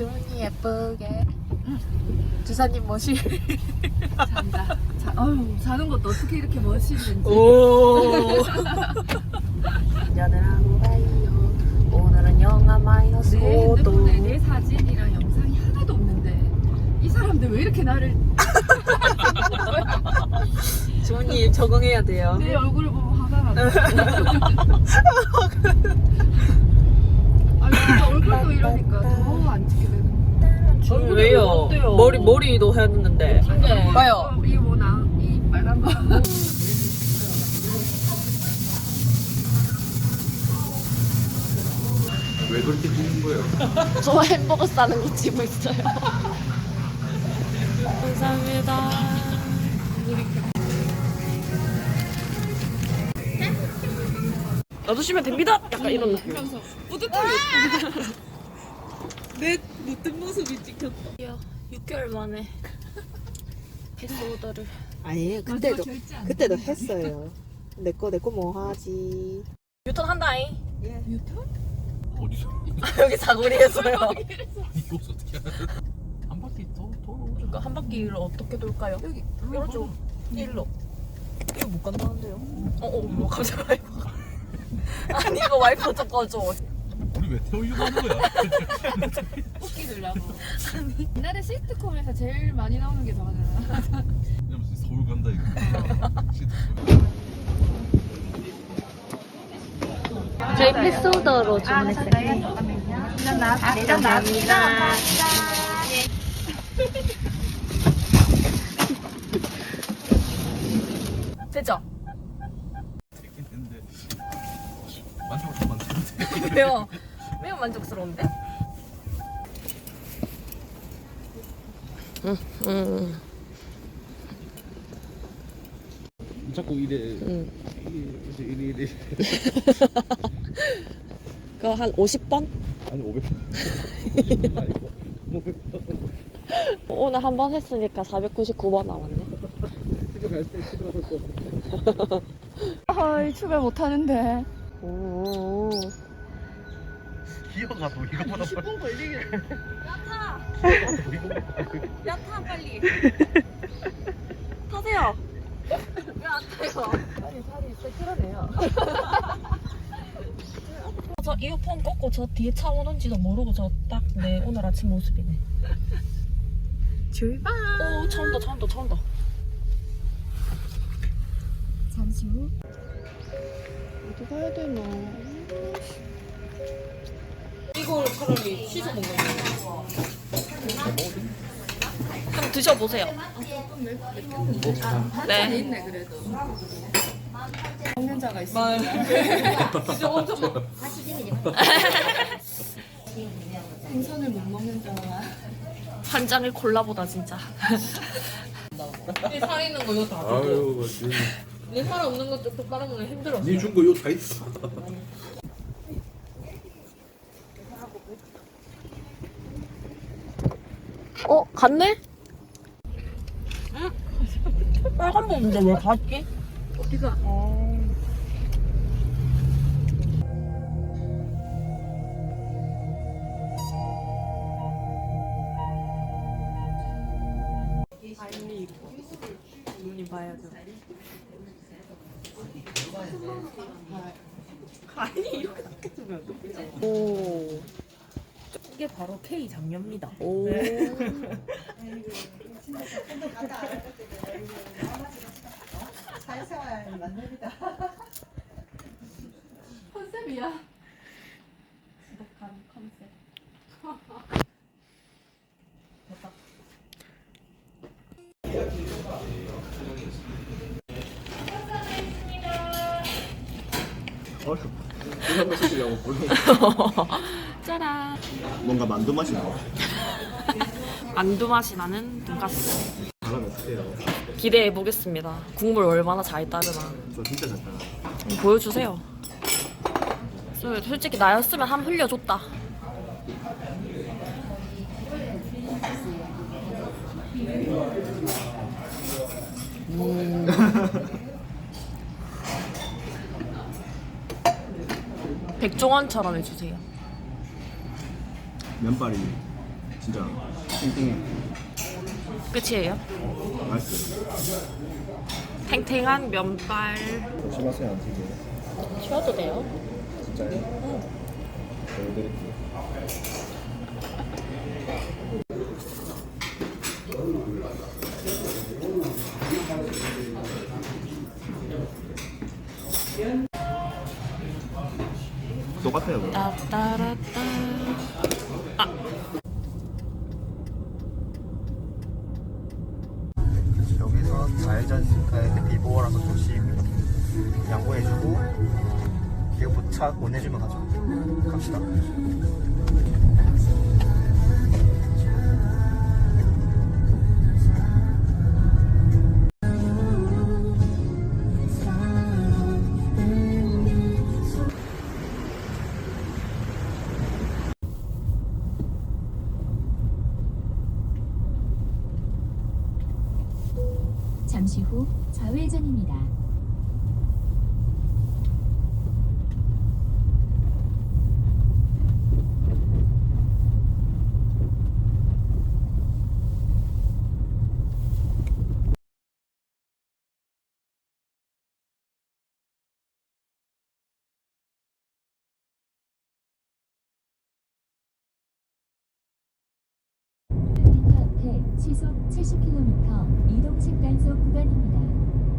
주문이 예쁘게. 주사님 모실 잔다. 자, 어휴, 자는 것도 어떻게 이렇게 멋있는지. 오. 연을 하고 가요. 오늘은 영하 마이너스 내 5도. 핸드폰에 내 사진이랑 영상이 하나도 없는데 이 사람들 왜 이렇게 나를 주문님 적응해야 돼요. 내 얼굴을 보고 화가 나고. 아니 진짜 얼굴도 이러니까 더 안 찍게 되는 주문 왜요? 머리 머리도 했는데. 봐요. 이 뭐나? 이 빨간 거? 왜 그렇게 찍는 거예요? 저 햄버거 싸는 거 찍고 있어요. 감사합니다 놔두시면 됩니다. 약간 이런 느낌. 뿌듯하게. 내 못된 모습이 찍혔다. 6개월 만에 패스오더를. 아니 그때도 그때도 했어요. 내 거 내 거 뭐 하지? 유턴 한다잉. 어디서? 여기 사거리에서요. 여기서 어떻게? 한 바퀴 더 돌아오죠. 그러니까 한 바퀴를 어떻게 돌까요? 여기. 이러죠 일로. 이거 못 간다는데요? 어어 뭐 갑자기 와이퍼 아니 이거 와이퍼 좀 꺼줘 우리 왜 태우려고 하는 거야? 웃기 들라고 옛날에 시트콤에서 제일 많이 나오는 게 저거잖아. 그냥 무슨 서울 간다 이거. 시트. 저희 패스오더로 주문했어요. 감사합니다. 되죠? 되긴 했는데 많던데. 매워 매우 만족스러운데? 자꾸 이래. 응. 이게 이래 이래 이래. 그거 한 50번? 아니 500. 오늘 한 번 했으니까 499번 남았네 아 출발 못 하는데 오 기어가도 이거보다 10분 걸리길. 야타! 빨리. 타세요. 왜 안 타요? 아니 살이 새끼라네요. 저 이어폰 꽂고 저 뒤에 차 오는지도 모르고 저 딱 내 오늘 아침 모습이네. 출발! 오차 온다 차 온다 차 온다. 잠시 후 어디 가야 되나? 이걸 차라리 씻어 먹는 거 한번 드셔보세요. 네. 있네 그래도 먹는 자가 있어. 생선을 못 먹는 자가. 한 장을 골라보다 진짜. 살 있는 거 이거 다 아유 맞지. 내살 없는 거 쪽쪽 빨아먹는 힘들어 니준거 이거 다 있어. 어? 갔네? 응? 빨간 봉인데 왜 갔지? 어디가 빨 아니 이렇게 어떡해 오 이게 바로 K 장녀입니다. 오 이런 거 쓰시려고 보는 짜란. 뭔가 만두 맛이 나와. 만두 맛이 나는 돈가스. 바람 어떻게 해요? 기대해 보겠습니다. 국물 얼마나 잘 따르나. 저 진짜 잘 따라. 한번 보여주세요. 솔- 솔직히 나였으면 한번 흘려줬다 백종원처럼 해주세요 면발이 진짜 땡땡해. 끝이에요? 맛있어. 탱탱한 면발. 조심하세요 안 튀게. 쉬어도 돼요? 진짜요? 응. 보여드릴게요. 똑같아요. 그럼. 따따라따. 여기서 좌회전 가야 비보어라서 조심 양보해주고 이거 부착 보내주면 가죠 갑시다 잠시 후 좌회전입니다. 앞에 시속 70km 이동측 단속 구간입니다.